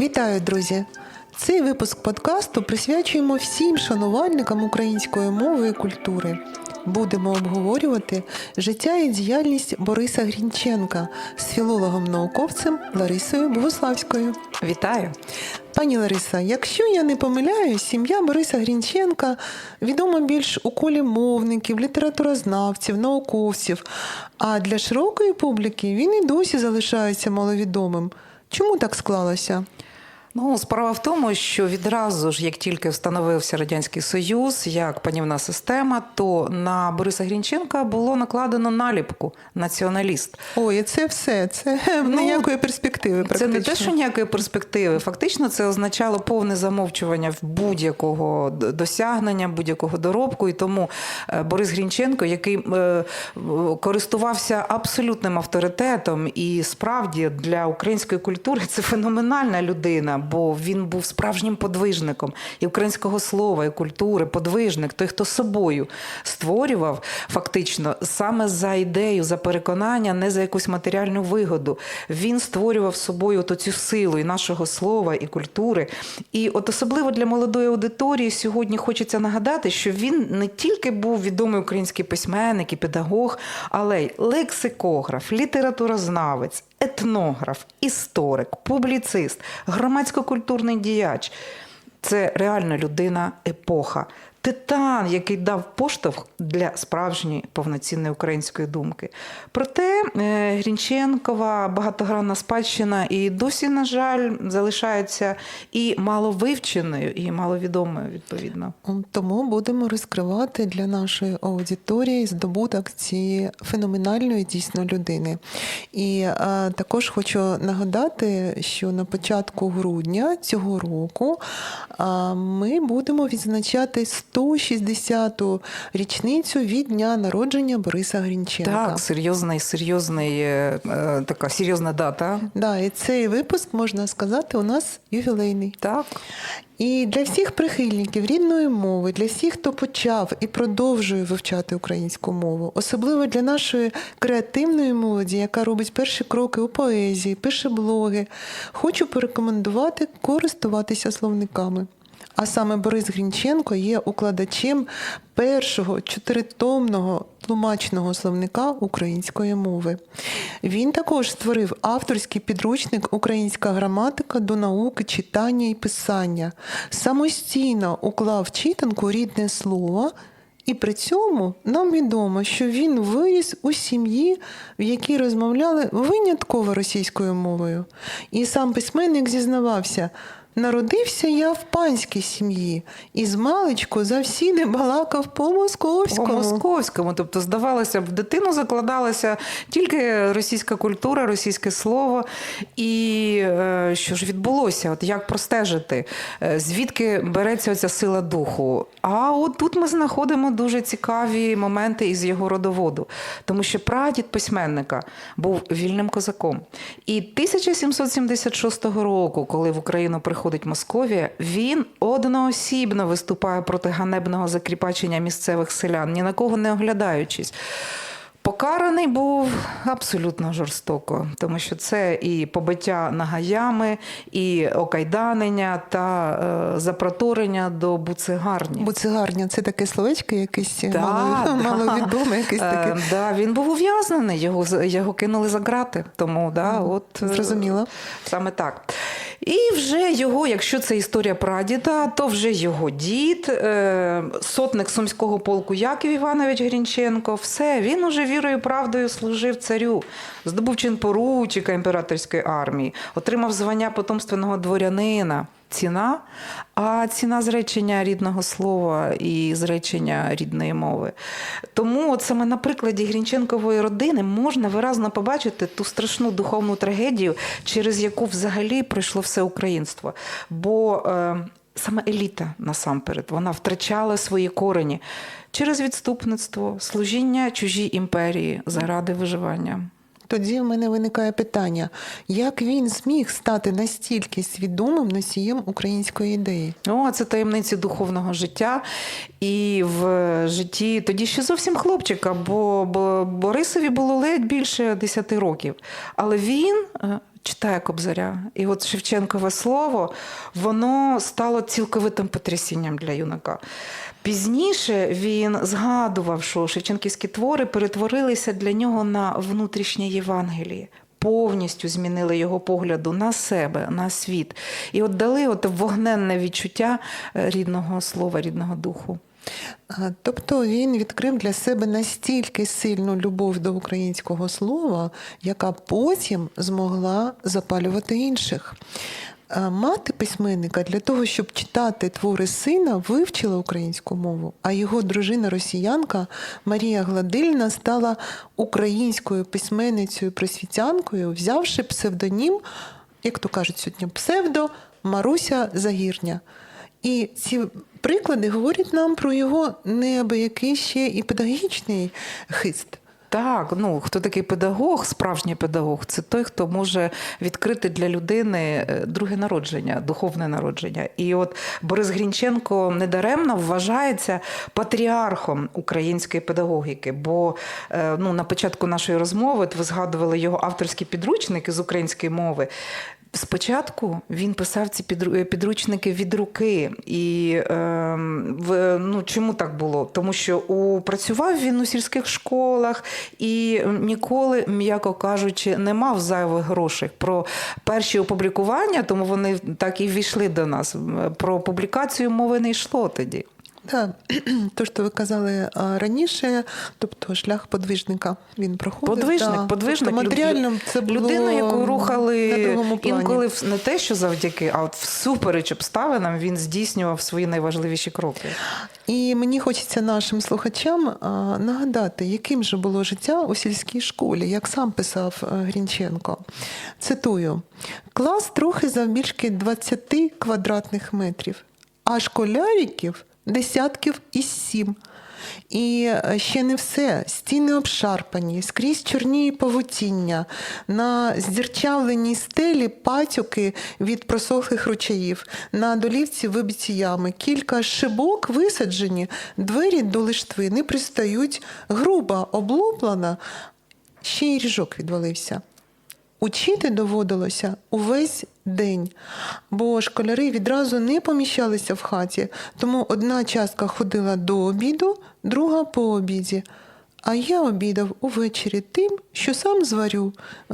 Вітаю, друзі! Цей випуск подкасту присвячуємо всім шанувальникам української мови і культури. Будемо обговорювати життя і діяльність Бориса Грінченка з філологом-науковцем Ларисою Богославською. Вітаю. Пані Лариса, якщо я не помиляюсь, сім'я Бориса Грінченка відома більш у колі мовників, літературознавців, науковців. А для широкої публіки він і досі залишається маловідомим. Чому так склалося? Ну, справа в тому, що відразу ж, як тільки встановився радянський союз, як панівна система, то на Бориса Грінченка було накладено наліпку націоналіст. Ой, і це все. Це Ну, ніякої перспективи. Це не те, що ніякої перспективи. Фактично, це означало повне замовчування в будь-якого досягнення, будь-якого доробку. І тому е, Борис Грінченко, який е, користувався абсолютним авторитетом, і справді для української культури це феноменальна людина, бо він був справжнім подвижником і українського слова, і культури, подвижник, той, хто собою створював фактично саме за ідею, за переконання, не за якусь матеріальну вигоду. Він створював собою от цю силу і нашого слова, і культури. І от особливо для молодої аудиторії сьогодні хочеться нагадати, що він не тільки був відомий український письменник і педагог, але й лексикограф, літературознавець, етнограф, історик, публіцист, громадсько-культурний діяч. Це реально людина епоха. Титан, який дав поштовх для справжньої повноцінної української думки. Проте е, Грінченкова багатогранна спадщина і досі, на жаль, залишається і маловивченою, і маловідомою, відповідно. Тому будемо розкривати для нашої аудиторії здобуток цієї феноменальної дійсно людини. І а, також хочу нагадати, що на початку грудня цього року а, ми будемо відзначати 160-ту річницю від дня народження Бориса Грінченка. Так, серйозний, серйозний, е, е, така серйозна дата. Да, і цей випуск можна сказати у нас ювілейний. Так. І для всіх прихильників рідної мови, для всіх, хто почав і продовжує вивчати українську мову, особливо для нашої креативної молоді, яка робить перші кроки у поезії, пише блоги, хочу порекомендувати користуватися словниками. А саме Борис Грінченко є укладачем першого чотиритомного тлумачного словника української мови. Він також створив авторський підручник Українська граматика до науки читання і писання, самостійно уклав читанку рідне слово. І при цьому нам відомо, що він виріс у сім'ї, в якій розмовляли винятково російською мовою. І сам письменник зізнавався. Народився я в панській сім'ї і з маличку завсіди балакав По по-московському. тобто, здавалося б, в дитину закладалася тільки російська культура, російське слово. І е, що ж відбулося? От як простежити, Е, звідки береться оця сила духу? А от тут ми знаходимо дуже цікаві моменти із його родоводу, тому що прадід письменника був вільним козаком. І 1776 року, коли в Україну приходить Московія, він одноосібно виступає проти ганебного закріпачення місцевих селян, ні на кого не оглядаючись. Покараний був абсолютно жорстоко, тому що це і побиття нагаями, і окайданення та е, запроторення до буцегарні. Буцегарня це таке словечко, якесь Да, мало, да. маловідоме, якесь Е, да, він був ув'язнений, його, його кинули за грати. Тому да, от, е, Зрозуміло. Саме так. І вже його, якщо це історія прадіда, то вже його дід, е, сотник сумського полку Яків Іванович Грінченко, все, він уже вірою і правдою служив царю, здобув чин поручика імператорської армії, отримав звання потомственного дворянина. Ціна, а ціна зречення рідного слова і зречення рідної мови. Тому, от саме на прикладі Грінченкової родини можна виразно побачити ту страшну духовну трагедію, через яку взагалі пройшло все українство. Бо е, саме еліта насамперед вона втрачала свої корені через відступництво, служіння чужій імперії заради виживання. Тоді в мене виникає питання: як він зміг стати настільки свідомим носієм української ідеї? О, це таємниці духовного життя. І в житті тоді ще зовсім хлопчика, бо, бо Борисові було ледь більше 10 років. Але він е, читає Кобзаря. І от Шевченкове слово, воно стало цілковитим потрясінням для юнака. Пізніше він згадував, що шевченківські твори перетворилися для нього на внутрішнє Євангеліє. Повністю змінили його погляду на себе, на світ. І от дали от вогненне відчуття е, рідного слова, рідного духу. Тобто він відкрив для себе настільки сильну любов до українського слова, яка потім змогла запалювати інших. Мати письменника для того, щоб читати твори сина, вивчила українську мову, а його дружина росіянка Марія Гладильна стала українською письменницею просвітянкою, взявши псевдонім, як то кажуть сьогодні, псевдо Маруся Загірня. І ці приклади говорять нам про його неабиякий ще і педагогічний хист. Так, ну хто такий педагог, справжній педагог, це той, хто може відкрити для людини е, друге народження, духовне народження. І от Борис Грінченко недаремно вважається патріархом української педагогіки. Бо е, ну, на початку нашої розмови ви згадували його авторські підручники з української мови. Спочатку він писав ці підру- підручники від руки. І е, в, ну, чому так було? Тому що у, працював він у сільських школах і ніколи, м'яко кажучи, не мав зайвих грошей. Про перші опублікування, тому вони так і ввійшли до нас. Про публікацію мови не йшло тоді. Да. То, що ви казали раніше, тобто шлях подвижника він проходив. Подвижник, да. подвижник. Тобто матеріально це було людина, яку рухали плані. інколи не те, що завдяки, а от всупереч обставинам він здійснював свої найважливіші кроки. І мені хочеться нашим слухачам нагадати, яким же було життя у сільській школі, як сам писав а, Грінченко. Цитую: клас трохи завбільшки 20 квадратних метрів, а школяриків десятків із сім. І е, ще не все. Стіни обшарпані, скрізь чорніє павутіння, на здірчавленій стелі патюки від просохлих ручаїв, на долівці вибиті ями, кілька шибок висаджені, двері до лиштви не пристають, груба облуплена, ще й ріжок відвалився. Учити доводилося увесь день, бо школяри відразу не поміщалися в хаті, тому одна частка ходила до обіду, друга по обіді. А я обідав увечері тим, що сам зварю,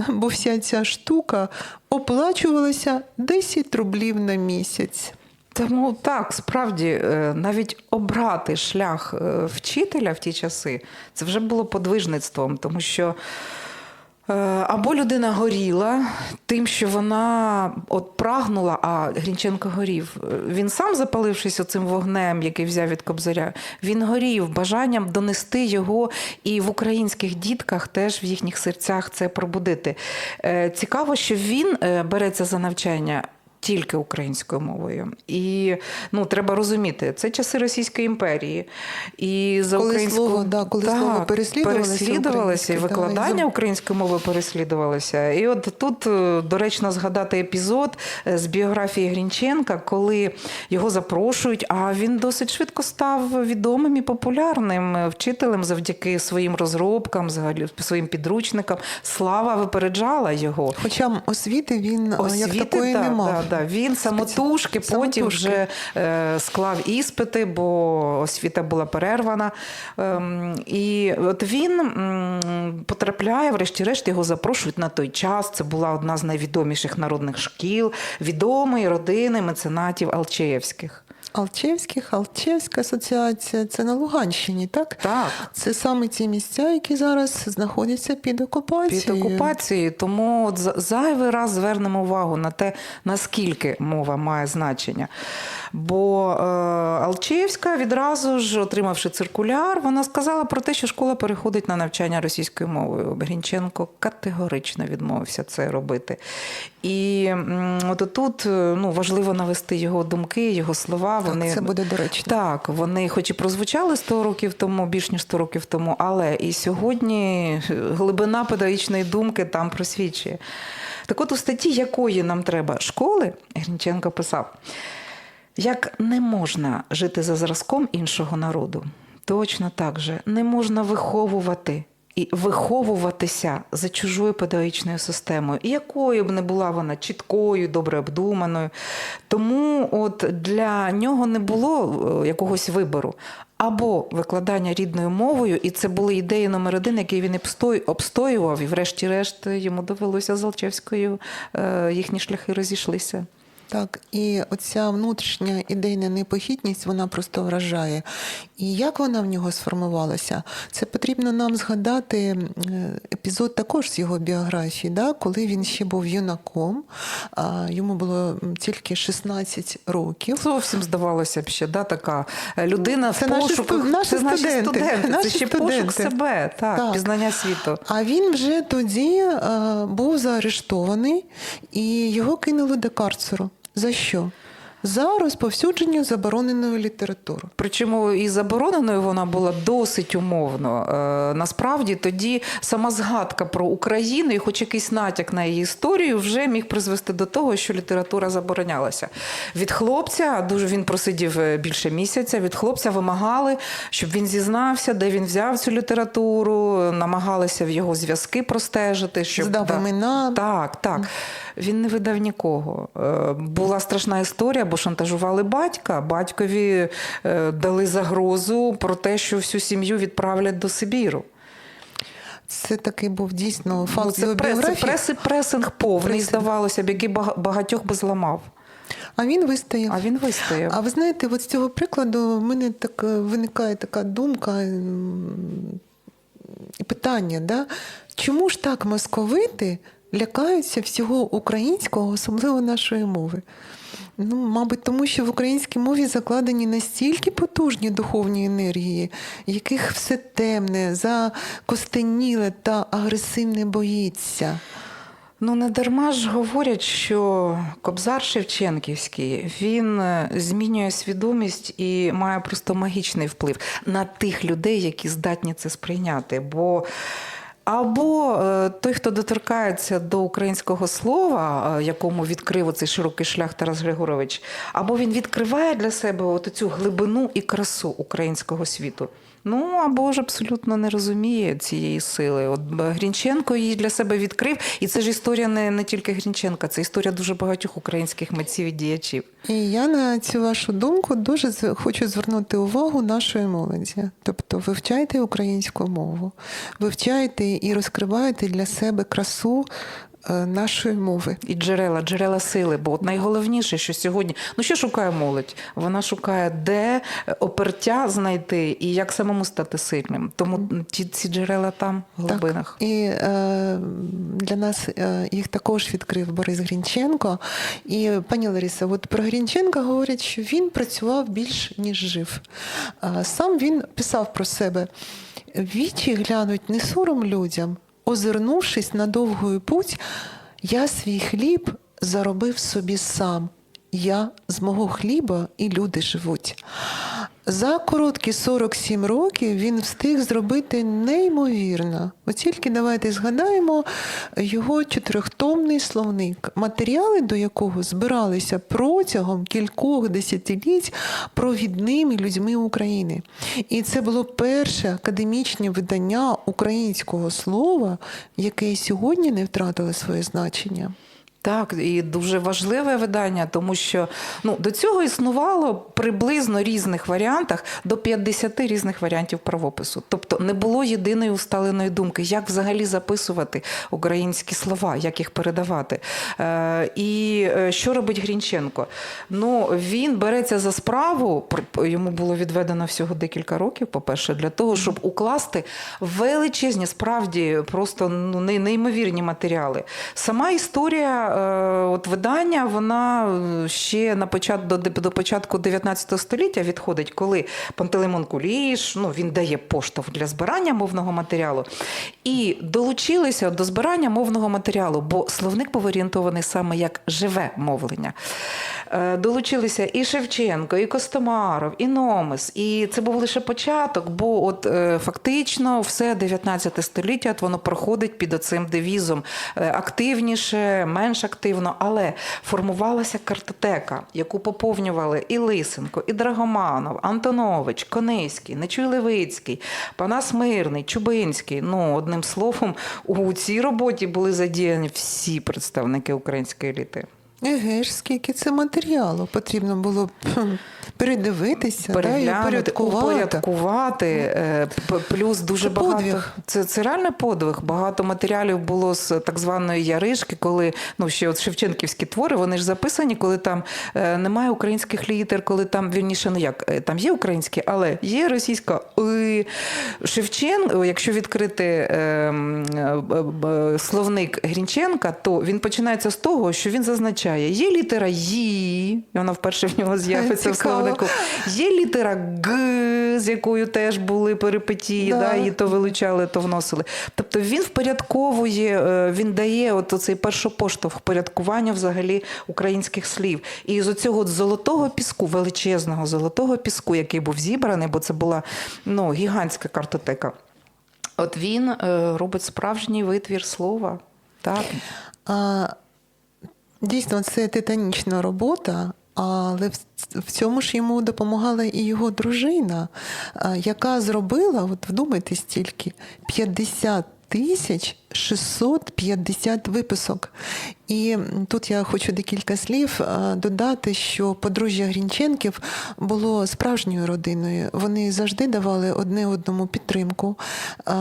бо вся ця штука оплачувалася 10 рублів на місяць. Тому так, справді, е, навіть обрати шлях е, вчителя в ті часи це вже було подвижництвом, тому що. Е, Або людина горіла тим, що вона от прагнула, а Грінченко горів. Е, Він сам запалившись оцим вогнем, який взяв від Кобзаря, він горів бажанням донести його і в українських дітках теж в їхніх серцях це пробудити. Е, Цікаво, що він береться за навчання тільки українською мовою. І ну, треба розуміти, це часи Російської імперії. І за Коли українську... слово, да, коли слово переслідувалося переслідувалося, і викладання і української мови переслідувалося. І от тут е, доречно згадати епізод е, з біографії Грінченка, коли його запрошують, а він досить швидко став відомим і популярним е, вчителем завдяки своїм розробкам, своїм підручникам. Слава випереджала його. Хоча освіти він а, як такої да, не мав. Да, да. Він самотужки, Спеці- потім самотужки. вже е, склав іспити, бо освіта була перервана. Е, і от він м, потрапляє, врешті-решт, його запрошують на той час. Це була одна з найвідоміших народних шкіл, відомої родини меценатів Алчеєвських. Алчевських, Алчевська асоціація це на Луганщині, так? Так. Це саме ті місця, які зараз знаходяться під окупацією. Під окупацією, тому от зайвий раз звернемо увагу на те, наскільки мова має значення. Бо е, Алчеївська відразу ж, отримавши циркуляр, вона сказала про те, що школа переходить на навчання російською мовою. Грінченко категорично відмовився це робити. І от тут е, ну, важливо навести його думки, його слова. Вони це буде доречно. так, вони хоч і прозвучали 100 років тому, більш ніж 100 років тому, але і сьогодні глибина педагогічної думки там просвічує. Так от у статті якої нам треба школи, Грінченко писав, як не можна жити за зразком іншого народу, точно так же не можна виховувати і виховуватися за чужою педагогічною системою, і якою б не була вона чіткою, добре обдуманою. Тому от для нього не було е, якогось вибору. Або викладання рідною мовою, і це були ідеї номер один, які він обстоював, і врешті-решт йому довелося з Алчевською, е, їхні шляхи розійшлися. Так, і оця внутрішня ідейна непохитність, вона просто вражає. І як вона в нього сформувалася? Це потрібно нам згадати е, епізод також з його біографії, да? коли він ще був юнаком, а йому було тільки 16 років. Зовсім здавалося б ще, да, така людина Це в наші пошуках. сту- наші це наші студенти, студенти, наші це ще студенти. пошук себе, так, Так. пізнання світу. А він вже тоді е, був заарештований і його кинули до карцеру. За що? За розповсюдження забороненої літератури. Причому і забороненою вона була досить умовно. Е, насправді тоді сама згадка про Україну і хоч якийсь натяк на її історію вже міг призвести до того, що література заборонялася. Від хлопця дуже він просидів е, більше місяця. Від хлопця вимагали, щоб він зізнався, де він взяв цю літературу, намагалися в його зв'язки простежити, щоб Здав да. імена. Так, так. Він не видав нікого. Е, Була страшна історія, бо шантажували батька. Батькові е, дали загрозу про те, що всю сім'ю відправлять до Сибіру. Це такий був дійсно факт Ну, це його прес, біографії. преси, пресинг повний, Пресинг. здавалося б, який багатьох би зламав. А він вистояв. А він вистояв. А ви знаєте, от з цього прикладу в мене так е, виникає така думка і питання, да? чому ж так московити лякаються всього українського, особливо нашої мови? Ну, мабуть, тому що в українській мові закладені настільки потужні духовні енергії, яких все темне, закостеніле та агресивне боїться. Ну, не дарма ж говорять, що Кобзар Шевченківський він е, змінює свідомість і має просто магічний вплив на тих людей, які здатні це сприйняти. Бо або е, той, хто доторкається до українського слова, е, якому відкрив цей широкий шлях Тарас Григорович, або він відкриває для себе от цю глибину і красу українського світу. Ну або ж абсолютно не розуміє цієї сили. От Грінченко її для себе відкрив, і це ж історія не, не тільки Грінченка, це історія дуже багатьох українських митців і діячів. І я на цю вашу думку дуже хочу звернути увагу нашої молоді. Тобто вивчайте українську мову, вивчайте і розкривайте для себе красу нашої мови. І джерела, джерела сили. Бо от найголовніше, що сьогодні, ну що шукає молодь? Вона шукає, де опертя знайти і як самому стати сильним. Тому ті ці джерела там, в глибинах. Так. І е, для нас е, їх також відкрив Борис Грінченко. І пані Лариса, от про Грінченка говорять, що він працював більш ніж жив. Сам він писав про себе: вічі глянуть не сором людям, озирнувшись на довгою путь, я свій хліб заробив собі сам. Я з мого хліба і люди живуть. За короткі 47 років він встиг зробити неймовірно. От тільки давайте згадаємо його чотирьохтомний словник, матеріали до якого збиралися протягом кількох десятиліть провідними людьми України. І це було перше академічне видання українського слова, яке сьогодні не втратило своє значення. Так, і дуже важливе видання, тому що ну, до цього існувало приблизно різних варіантах до 50 різних варіантів правопису. Тобто не було єдиної усталеної думки, як взагалі записувати українські слова, як їх передавати. Е, і е, що робить Грінченко? Ну, він береться за справу, пр- йому було відведено всього декілька років, по-перше, для того, щоб укласти величезні, справді просто ну, неймовірні матеріали. Сама історія от видання, вона е, ще на почат, до, до початку 19 століття відходить, коли Пантелеймон Куліш, ну, він дає поштовх для збирання мовного матеріалу. І долучилися до збирання мовного матеріалу, бо словник був орієнтований саме як живе мовлення. Е, Долучилися і Шевченко, і Костомаров, і Номес. І це був лише початок, бо от е, фактично все 19 століття от воно проходить під оцим девізом е, активніше, менш активно, але формувалася картотека, яку поповнювали і Лисенко, і Драгоманов, Антонович, Конейський, Нечуй Левицький, Панас Мирний, Чубинський. Ну, одним словом, у цій роботі були задіяні всі представники української еліти. Еге ж, скільки це матеріалу потрібно було б передивитися, да, і упорядкувати. упорядкувати. е, Плюс дуже Це багато подвиг. це, це реально подвиг. Багато матеріалів було з так званої яришки, коли ну ще от Шевченківські твори, вони ж записані, коли там е, немає українських літер, коли там вірніше, ну як е, там є українські, але є російська. І Шевчен, якщо відкрити е, м, е, б- б- словник Грінченка, то він починається з того, що він зазначає, є літера «ї», і вона вперше в нього з'явиться в словнику. Є літера Г, з якою теж були перипетії, Да. да. її то вилучали, то вносили. Тобто він впорядковує, е, він дає от цей першопоштовх впорядкування взагалі українських слів. І з оцього золотого піску, величезного золотого піску, який був зібраний, бо це була ну, гігантська картотека. От він е, робить справжній витвір слова. Так. А, дійсно, це титанічна робота, але в- цьому ж йому допомагала і його дружина, яка зробила, от вдумайтесь тільки, 50 тисяч 650 виписок. І тут я хочу декілька слів додати, що подружжя Грінченків було справжньою родиною. Вони завжди давали одне одному підтримку,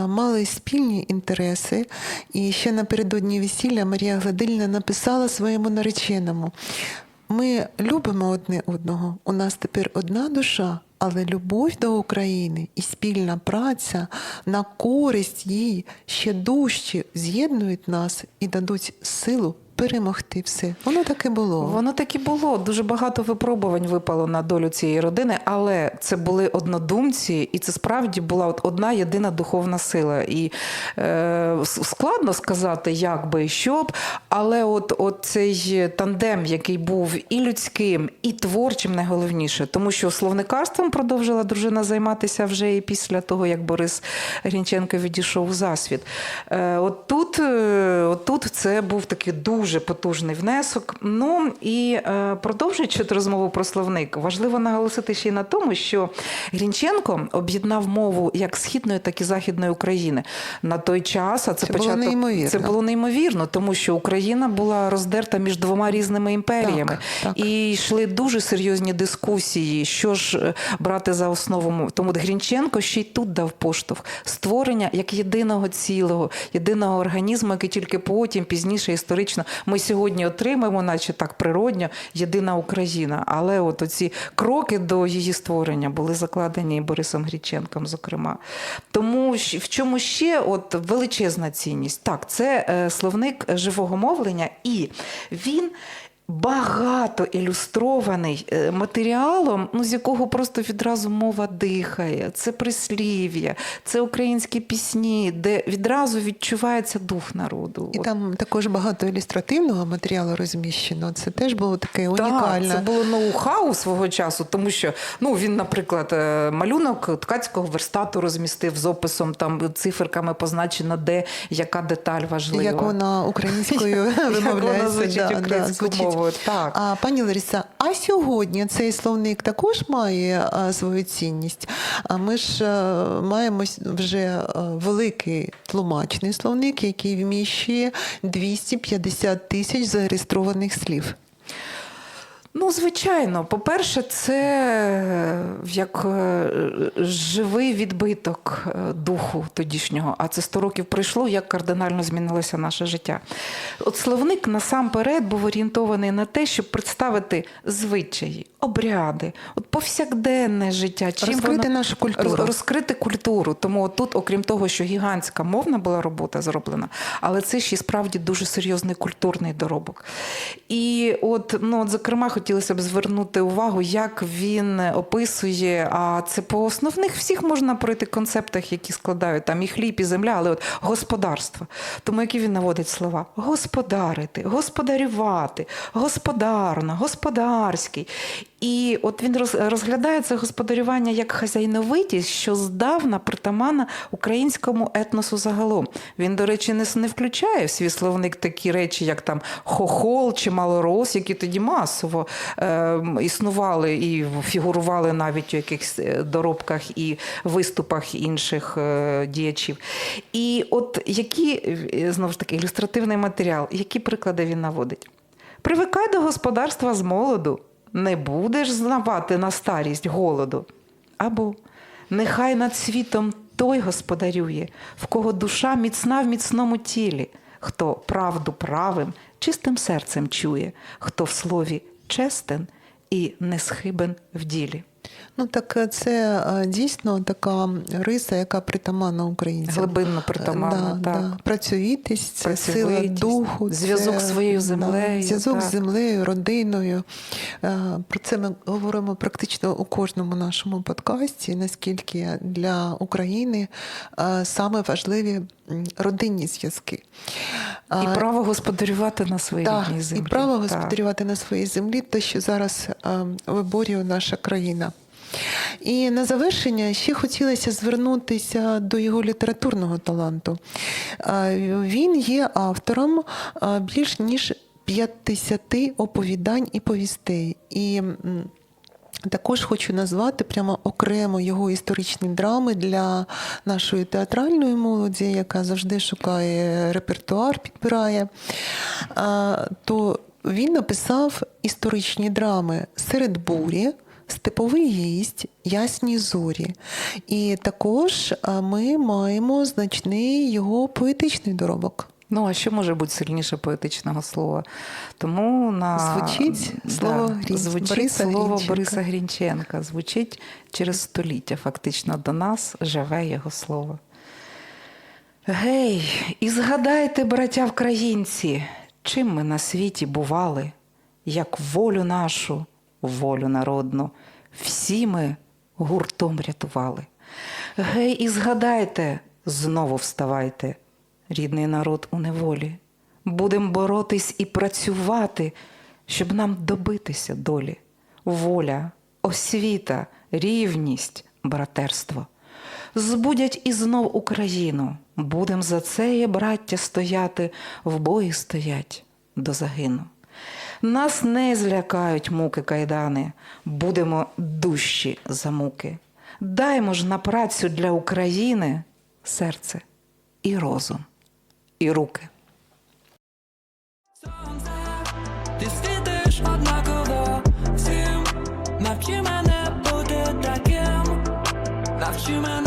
мали спільні інтереси. І ще напередодні весілля Марія Гладильна написала своєму нареченому. Ми любимо одне одного. У нас тепер одна душа, але любов до України і спільна праця на користь їй ще дужче з'єднують нас і дадуть силу перемогти все. Воно так і було. Воно так і було. Дуже багато випробувань випало на долю цієї родини, але це були однодумці, і це справді була от одна єдина духовна сила. І е, складно сказати, як би і що б, але от, от цей тандем, який був і людським, і творчим, найголовніше, тому що словникарством продовжила дружина займатися вже і після того, як Борис Грінченко відійшов у засвіт. Е, от тут, е, от тут це був такий дуже потужний внесок. Ну і е, продовжуючи розмову про словник, важливо наголосити ще й на тому, що Грінченко об'єднав мову як східної, так і західної України на той час. А це, Це було неймовірно. це було неймовірно, тому що Україна була роздерта між двома різними імперіями, Так, так. і йшли дуже серйозні дискусії, що ж е, брати за основу. Тому Грінченко ще й тут дав поштовх створення як єдиного цілого, єдиного організму, який тільки потім, пізніше, історично, ми сьогодні отримаємо, наче так природньо, єдина Україна. Але от оці кроки до її створення були закладені Борисом Гріченком, зокрема. Тому в чому ще от величезна цінність? Так, це е, словник живого мовлення, і він. Багато ілюстрований е, матеріалом, ну з якого просто відразу мова дихає. Це прислів'я, це українські пісні, де відразу відчувається дух народу. І От там також багато ілюстративного матеріалу розміщено. Це теж було таке унікальне. Так, це було ноу-хау свого часу, тому що ну він, наприклад, е, малюнок ткацького верстату розмістив з описом там циферками позначено, де яка деталь важлива. Як вона українською Як вона звучить да, українською мовою. Так. А пані Лариса, а сьогодні цей словник також має а, свою цінність. А ми ж а, маємо вже а, великий тлумачний словник, який вміщує 250 тисяч зареєстрованих слів. Ну, звичайно, по-перше, це е, як е, живий відбиток е, духу тодішнього, а це 100 років пройшло, як кардинально змінилося наше життя. От словник насамперед був орієнтований на те, щоб представити звичаї, обряди, от повсякденне життя. Чим Розкрити воно- нашу культуру. Розкрити культуру. Тому тут, окрім того, що гігантська мовна була робота зроблена, але це ще справді дуже серйозний культурний доробок. І от, ну, от, зокрема, хотілося б звернути увагу, як він описує, а це по основних всіх можна пройти концептах, які складають там і хліб, і земля, але от господарство. Тому які він наводить слова: господарити, господарювати, господарно, господарський. І от він розглядає це господарювання як хазяйновитість, що здавна притаманна українському етносу загалом. Він, до речі, не, включає в свій словник такі речі, як там хохол чи малорос, які тоді масово е, існували і фігурували навіть у якихось е, доробках і виступах інших е, діячів. І от які, е, знову ж таки, ілюстративний матеріал, які приклади він наводить? Привикай до господарства з молоду, не будеш знавати на старість голоду. Або нехай над світом той господарює, в кого душа міцна в міцному тілі, хто правду правим, чистим серцем чує, хто в слові честен і несхибен в ділі. Ну так е, це е, дійсно така риса, яка притаманна українцям. Глибинно притаманна, да, так. Да. Працьовітість, це сила духу, зв'язок це, з своєю да, землею, зв'язок так. з землею, родиною. Е, Про це ми говоримо практично у кожному нашому подкасті. Наскільки для України е, саме важливі родинні зв'язки. І право господарювати на своїй так, рідній землі. і право Так. господарювати на своїй землі, те, що зараз виборює наша країна. І на завершення ще хотілося звернутися до його літературного таланту. Він є автором більш ніж 50 оповідань і повістей. І також хочу назвати прямо окремо його історичні драми для нашої театральної молоді, яка завжди шукає репертуар, підбирає. То він написав історичні драми серед бурі. Степовий гість, ясні зорі. І також ми маємо значний його поетичний доробок. Ну, а що може бути сильніше поетичного слова? Тому на Звучить слово Грін- звучить Бориса слово Грінченка. Бориса Грінченка. Звучить через століття. Фактично до нас живе його слово. Гей, і згадайте, браття українці, чим ми на світі бували, як волю нашу, волю народну, всі ми гуртом рятували. Гей, і згадайте, знову вставайте, рідний народ у неволі. Будем боротись і працювати, щоб нам добитися долі. Воля, освіта, рівність, братерство. Збудять і знов Україну. Будем за це, є, браття, стояти, в бої стоять до загину. Нас не злякають муки кайдани, будемо дужчі за муки. Даймо ж на працю для України серце і розум, і руки. Сонце, ти світиш однаково всім. Навчи мене бути таким, навчи мене